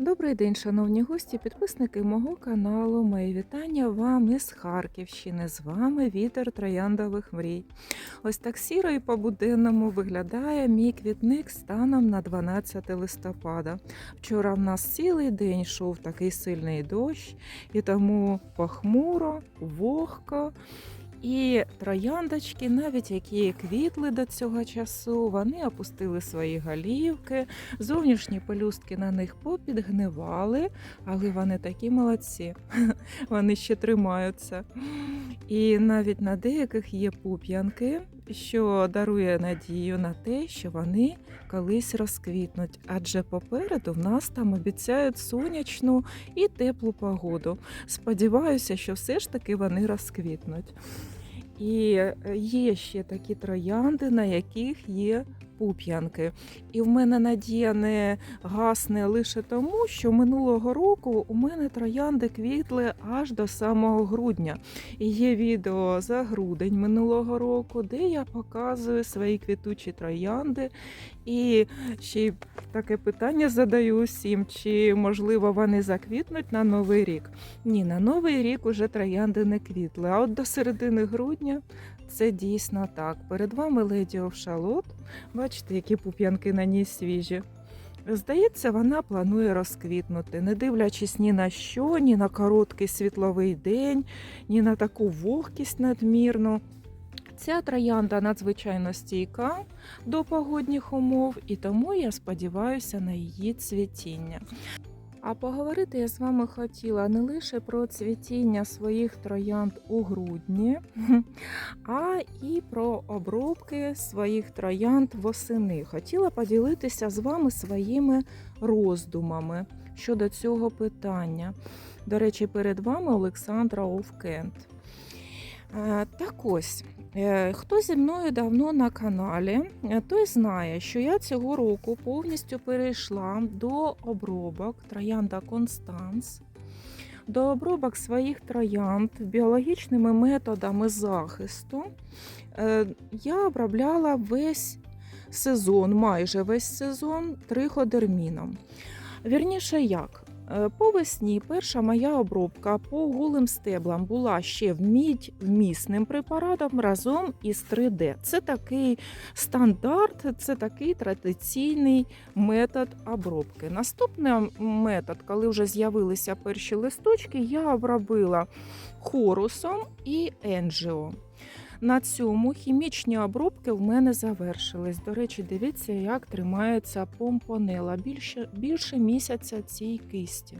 Добрий день, шановні гості, підписники мого каналу. Мої вітання вам із Харківщини. З вами вітер трояндових мрій. Ось так сіро і по-буденному виглядає мій квітник станом на 12 листопада. Вчора в нас цілий день йшов такий сильний дощ, і тому похмуро, вогко. І трояндочки, навіть які квітли до цього часу, вони опустили свої голівки, зовнішні пелюстки на них попідгнивали, але вони такі молодці, вони ще тримаються. І навіть на деяких є пуп'янки, що дарує надію на те, що вони колись розквітнуть. Адже попереду в нас там обіцяють сонячну і теплу погоду. Сподіваюся, що все ж таки вони розквітнуть. І е, є ще такі троянди, на яких є пуп'янки. І в мене надія не гасне лише тому, що минулого року у мене троянди квітли аж до самого грудня. І є відео за грудень минулого року, де я показую свої квітучі троянди. І ще таке питання задаю усім, чи можливо вони заквітнуть на новий рік. Ні, на новий рік уже троянди не квітли. А от до середини грудня це дійсно так. Перед вами леді Овшалот. Бачите, які пуп'янки на ній свіжі. Здається, вона планує розквітнути, не дивлячись ні на що, ні на короткий світловий день, ні на таку вогкість надмірну. Ця троянда надзвичайно стійка до погодних умов, і тому я сподіваюся на її цвітіння. А поговорити я з вами хотіла не лише про цвітіння своїх троянд у грудні, а і про обробки своїх троянд восени. Хотіла поділитися з вами своїми роздумами щодо цього питання. До речі, перед вами Олександра Овкент. Е, Так ось, хто зі мною давно на каналі, е, той знає, що я цього року повністю перейшла до обробок троянда Констанс, до обробок своїх троянд біологічними методами захисту. Е, Я обробляла весь сезон, майже весь сезон триходерміном. Вірніше як? Е, По весні перша моя обробка по голим стеблам була ще вмідь вмісним препаратом разом із 3D. Це такий стандарт, це такий традиційний метод обробки. Наступний метод, коли вже з'явилися перші листочки, я обробила хорусом і енджіо. На цьому хімічні обробки в мене завершились. До речі, дивіться, як тримається помпонела. Більше, більше місяця цій кисті.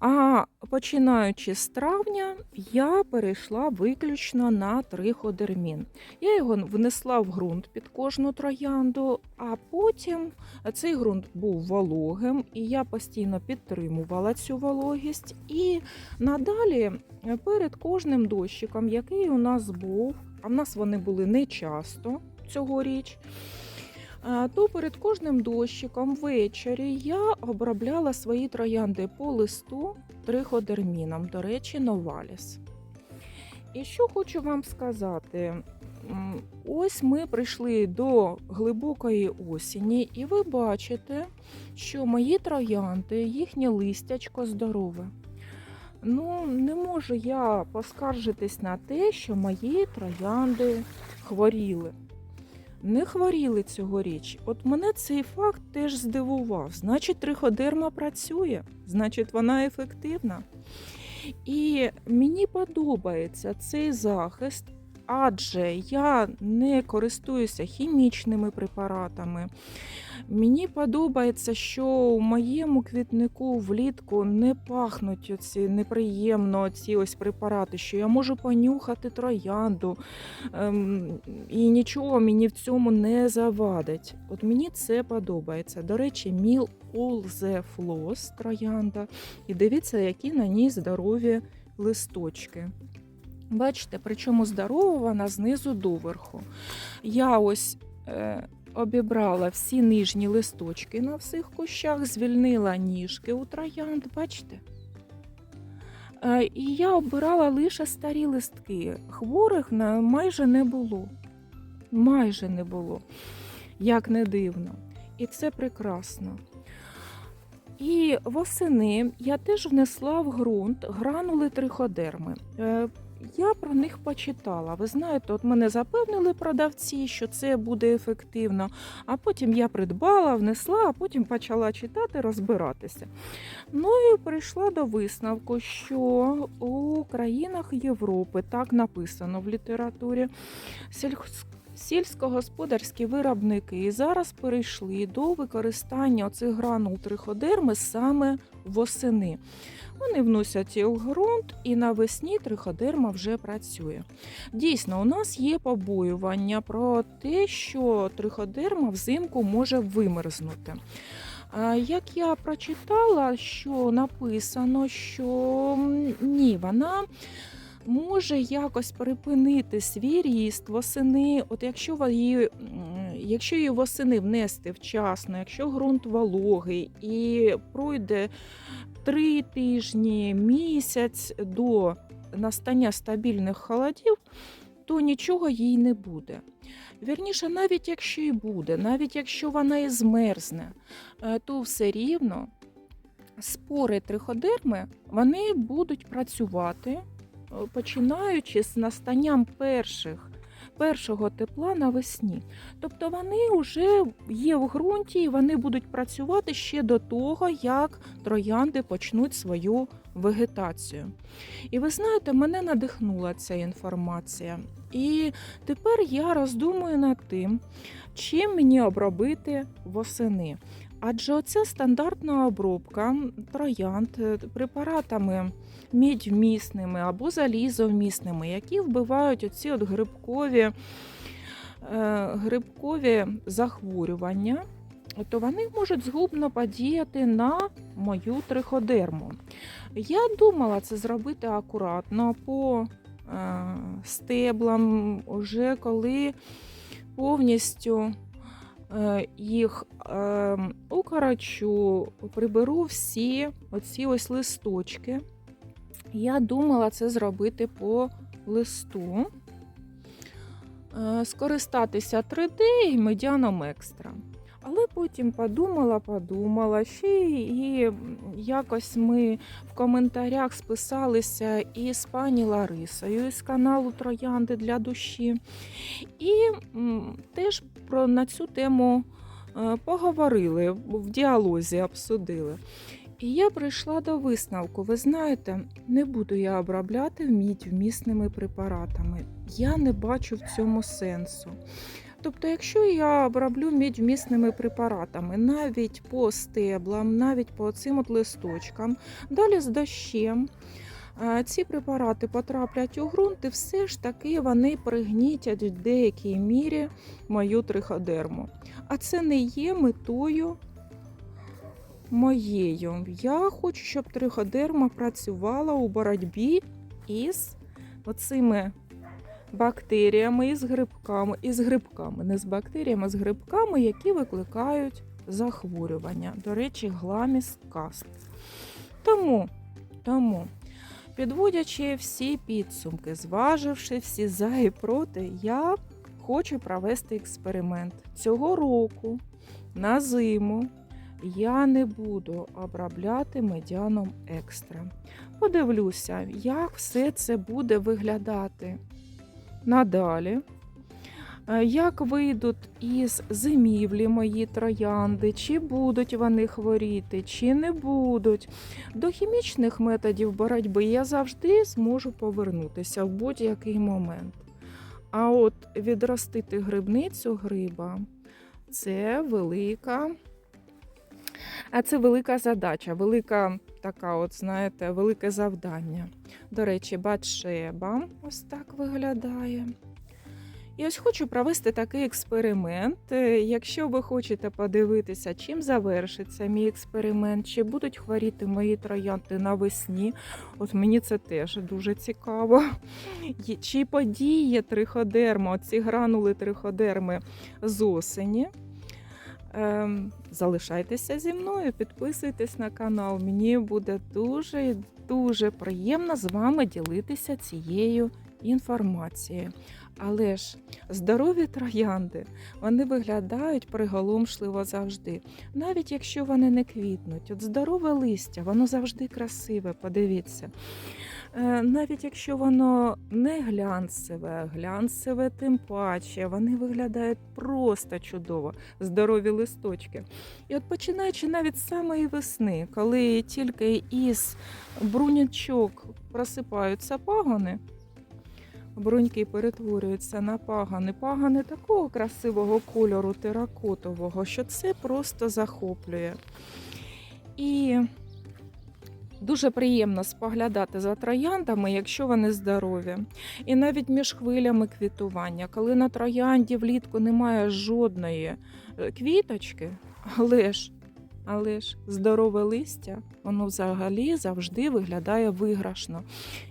А починаючи з травня, я перейшла виключно на триходермін. Я його внесла в ґрунт під кожну троянду, а потім цей ґрунт був вологим, і я постійно підтримувала цю вологість. І надалі перед кожним дощиком, який у нас був, а в нас вони були не часто цьогоріч, то перед кожним дощиком ввечері я обробляла свої троянди по листу триходерміном, до речі, новаліс. І що хочу вам сказати. Ось ми прийшли до глибокої осені, і ви бачите, що мої троянди, їхнє листячко здорове. Ну, не можу я поскаржитись на те, що мої троянди хворіли. Не хворіли цьогоріч. От мене цей факт теж здивував. Значить, триходерма працює, значить, вона ефективна. І мені подобається цей захист, адже я не користуюся хімічними препаратами. Мені подобається, що у моєму квітнику влітку не пахнуть оці неприємно ці ось препарати, що я можу понюхати троянду, ем, і нічого мені в цьому не завадить. От мені це подобається. До речі, Міл All The Floss троянда. І дивіться, які на ній здорові листочки. Бачите, причому здорова вона знизу доверху. Я ось е, обібрала всі нижні листочки на всіх кущах, звільнила ніжки у троянд, бачите? Е, і я обирала лише старі листки. Хворих на- майже не було. Майже не було, як не дивно. і це прекрасно. І восени я теж внесла в ґрунт гранули триходерми. Я про них почитала. Ви знаєте, от мене запевнили продавці, що це буде ефективно. А потім я придбала, внесла, а потім почала читати, розбиратися. Ну і прийшла до висновку, що у країнах Європи так написано в літературі. сільськ- Сільськогосподарські виробники і зараз перейшли до використання цих гранул триходерми саме восени. Вони вносять в ґрунт, і навесні триходерма вже працює. Дійсно, у нас є побоювання про те, що триходерма взимку може вимерзнути. Як я прочитала, що написано, що ні, вона може якось припинити свій ріст восени. От якщо її, якщо її восени внести вчасно, якщо ґрунт вологий і пройде три тижні, місяць до настання стабільних холодів, то нічого їй не буде. Вірніше, навіть якщо і буде, навіть якщо вона і змерзне, е, то все рівно спори триходерми вони будуть працювати, починаючи з настанням перших. Першого тепла навесні. Тобто вони вже є в ґрунті і вони будуть працювати ще до того, як троянди почнуть свою вегетацію. І ви знаєте, мене надихнула ця інформація. І тепер я роздумую над тим, чим мені обробити восени. Адже оця стандартна обробка троянд е, препаратами мідьмісними або залізовмісними, які вбивають оці от грибкові, е, грибкові захворювання, то вони можуть згубно подіяти на мою триходерму. Я думала це зробити акуратно по е, стеблам, уже коли повністю їх е, укорочу, приберу всі оці ось листочки. Я думала це зробити по листу, е, скористатися 3D і медіаном екстра. Але потім подумала, подумала ще і якось ми в коментарях списалися із пані Ларисою із каналу Троянди для душі. І теж про на цю тему е, поговорили, в діалозі обсудили. І я прийшла до висновку. Ви знаєте, не буду я обробляти мідь вмісними препаратами. Я не бачу в цьому сенсу. Тобто, якщо я оброблю мідь вмісними препаратами, навіть по стеблам, навіть по цим от листочкам, далі з дощем, ці препарати потраплять у ґрунт, і все ж таки вони пригнітять в деякій мірі мою триходерму. А це не є метою моєю. Я хочу, щоб триходерма працювала у боротьбі із оцими бактеріями і з грибками, і з грибками, не з бактеріями, а з грибками, які викликають захворювання. До речі, гламіс каст. Тому, тому, підводячи всі підсумки, зваживши всі за і проти, я хочу провести експеримент. Цього року на зиму я не буду обробляти медіаном екстра. Подивлюся, як все це буде виглядати надалі. Е, Як вийдуть із зимівлі мої троянди, чи будуть вони хворіти, чи не будуть. До хімічних методів боротьби я завжди зможу повернутися в будь-який момент. А от відростити грибницю гриба це велика. А це велика задача, велика така, от знаєте, велике завдання. До речі, батшеба ось так виглядає. І ось хочу провести такий експеримент. Е, Якщо ви хочете подивитися, чим завершиться мій експеримент, чи будуть хворіти мої троянди навесні, от мені це теж дуже цікаво. Чи подіє триходерма, ці гранули триходерми з осені. Ем, залишайтеся зі мною, підписуйтесь на канал. Мені буде дуже дуже приємно з вами ділитися цією інформації. Але ж здорові троянди вони виглядають приголомшливо завжди, навіть якщо вони не квітнуть. От здорове листя, воно завжди красиве, подивіться. Е, Навіть якщо воно не глянцеве, глянцеве тим паче, вони виглядають просто чудово, здорові листочки. І от починаючи навіть з самої весни, коли тільки із брунячок просипаються пагони, бруньки перетворюються на пагани, пагани такого красивого кольору теракотового, що це просто захоплює. І дуже приємно споглядати за трояндами, якщо вони здорові. І навіть між хвилями квітування, коли на троянді влітку немає жодної е, квіточки, але ж, але ж здорове листя, воно взагалі завжди виглядає виграшно,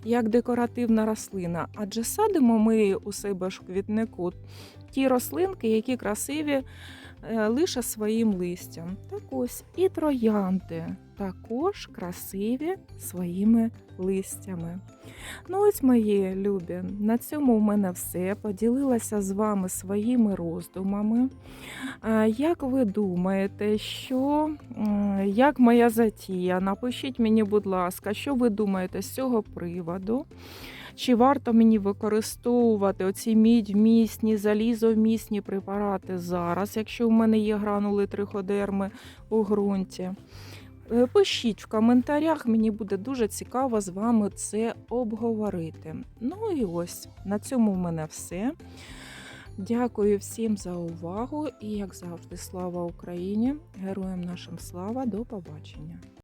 як декоративна рослина. Адже садимо ми у себе ж в квітнику ті рослинки, які красиві лише своїм листям. Так ось і троянди також красиві своїми листями. Ну ось мої любі, на цьому в мене все. Поділилася з вами своїми роздумами. Е, Як ви думаєте, що як моя затія? Напишіть мені, будь ласка, що ви думаєте з цього приводу? Чи варто мені використовувати оці мідь-вмісні, залізовмісні препарати зараз, якщо в мене є гранули триходерми у ґрунті? Е, Пишіть в коментарях, мені буде дуже цікаво з вами це обговорити. Ну і ось на цьому в мене все. Дякую всім за увагу і, як завжди, слава Україні! Героям нашим слава! До побачення!